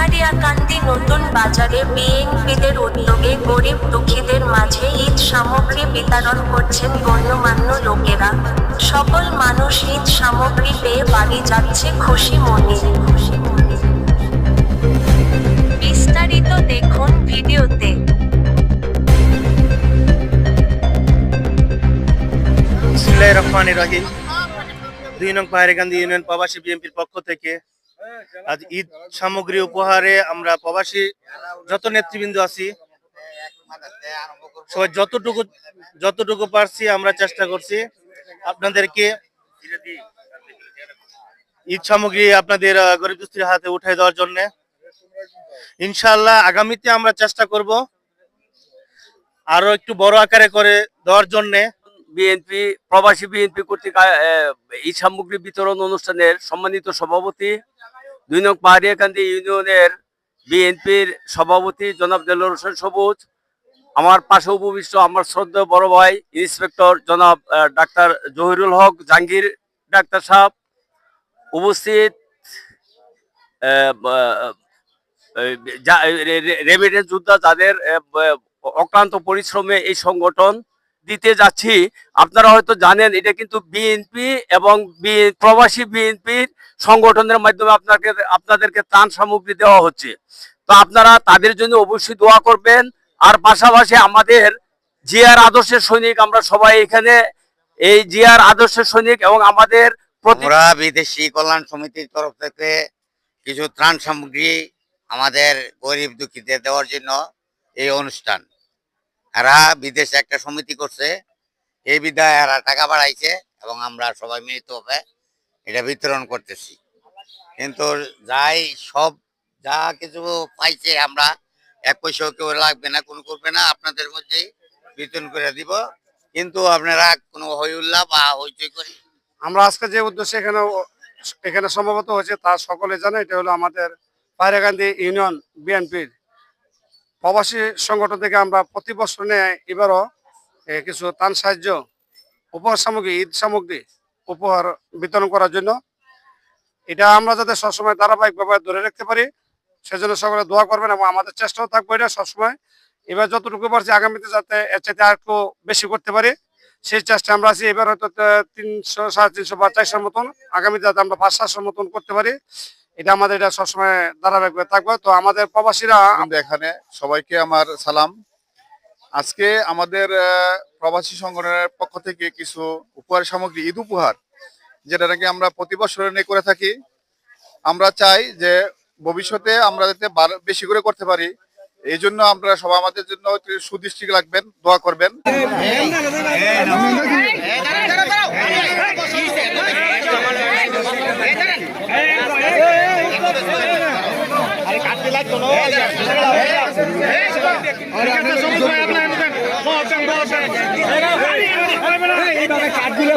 পাহাড়িয়াকান্দি নতুন বাজারে বিএনপিদের উদ্যোগে গরিব দুঃখীদের মাঝে ঈদ সামগ্রী বিতরণ করছেন গণ্যমান্য লোকেরা। সকল মানুষ ঈদ সামগ্রী পেয়ে বাড়ি যাচ্ছে খুশি মনে। বিস্তারিত দেখুন ভিডিওতে। দুই নং পাহাড়িকান্দি ইউনিয়ন প্রবাসী বিএনপির পক্ষ থেকে আজ ঈদ সামগ্রী উপহারে আমরা প্রবাসী যত নেতৃবৃন্দ আছি, সবাই যতটুকু যতটুকু পারছি আমরা চেষ্টা করছি। আপনাদেরকে ঈদ সামগ্রী আপনাদের গরিব দুস্থির হাতে উঠাই দেওয়ার জন্য। ইনশাল্লাহ আগামীতে আমরা চেষ্টা করব আরও একটু বড় আকারে করে দেওয়ার জন্যে। বিএনপি, প্রবাসী বিএনপি কর্তৃক এই সামগ্রী বিতরণ অনুষ্ঠানের সম্মানিত সভাপতি দুই নং পাহাড়িয়াকান্দি ইউনিয়নের বিএনপির সভাপতি জনাব দেলোর হোসেন সবুজ আমার পাশে উপবিষ্ট আমার শ্রদ্ধেয় বড় ভাই ইন্সপেক্টর জনাব ডাক্তার জহিরুল হক জাহাঙ্গীর ডাক্তার সাহেব উপস্থিত আহ, আহ, যা- রে- রে- যোদ্ধা যাদের অক্লান্ত পরিশ্রমে এই সংগঠন দিতে যাচ্ছি। আপনারা হয়তো জানেন, এটা কিন্তু বিএনপি এবং প্রবাসী বিএনপির সংগঠনের মাধ্যমে আপনাকে, আপনাদেরকে ত্রাণ সামগ্রী দেওয়া হচ্ছে। তো আপনারা তাদের জন্য অবশ্যই দোয়া করবেন। আর পাশাপাশি আমাদের জিয়ার আদর্শের সৈনিক, আমরা সবাই এখানে, এই জিয়ার আদর্শের সৈনিক এবং আমাদের বিদেশি কল্যাণ সমিতির তরফ থেকে কিছু ত্রাণ সামগ্রী আমাদের গরিব দুঃখীদের দেওয়ার জন্য এই অনুষ্ঠান। এরা বিদেশে একটা সমিতি করছে। এই বিধায় এরা টাকা বাড়াইছে এবং আমরা সবাই মিলিতভাবে এটা বিতরণ করতেছি। কিন্তু যাই সব যা কিছু পাইছে আমরা এক পয়সাও কেউ লাগবে না, কোনো করবে না, আপনাদের মধ্যেই বিতরণ করে দিব। কিন্তু আপনারা কোনো হই উল্লাহ বা হইচই করে আমরা আজকে যে উদ্দেশ্যে এখানে এখানে সম্ভবত হয়েছে তা সকলে জানে, এটা হলো আমাদের পায়রাকান্দি ইউনিয়ন বিএনপির প্রবাসী সংগঠন থেকে আমরা প্রতি বছর নিয়ে এবারও কিছু তান সাহায্য, উপহার সামগ্রী, ঈদ সামগ্রী উপহার বিতরণ করার জন্য। এটা আমরা যাতে সবসময় ধারাবাহিকভাবে ধরে রাখতে পারি, সেজন্য সকলে দোয়া করবেন এবং আমাদের চেষ্টাও থাকবে এটা সবসময়। এবার যতটুকু পারছি আগামীতে যাতে এর চাইতে আর একটু বেশি করতে পারি, সেই চেষ্টা আমরা আছি। এবার হয়তো তিনশো, সাড়ে তিনশো বা চারশোর মতন, আগামীতে যাতে আমরা পাঁচ, সাতশোর মতন করতে পারি। এটা আমাদের এটা সবসময় ধারাবাহিক থাকবে তো আমাদের প্রবাসীরা এখানে সবাইকে আমার সালাম আজকে আমাদের প্রবাসী সংগঠনের পক্ষ থেকে কিছু উপহার সামগ্রী ঈদ উপহার যেটা নাকি আমরা প্রতি বছর নিয়ে করে থাকি আমরা চাই যে ভবিষ্যতে আমরা যাতে বার- বেশি করে করতে পারি এই জন্য আমরা সবাই আমাদের জন্য সুদৃষ্টি রাখবেন দোয়া করবেন কাঠগুলো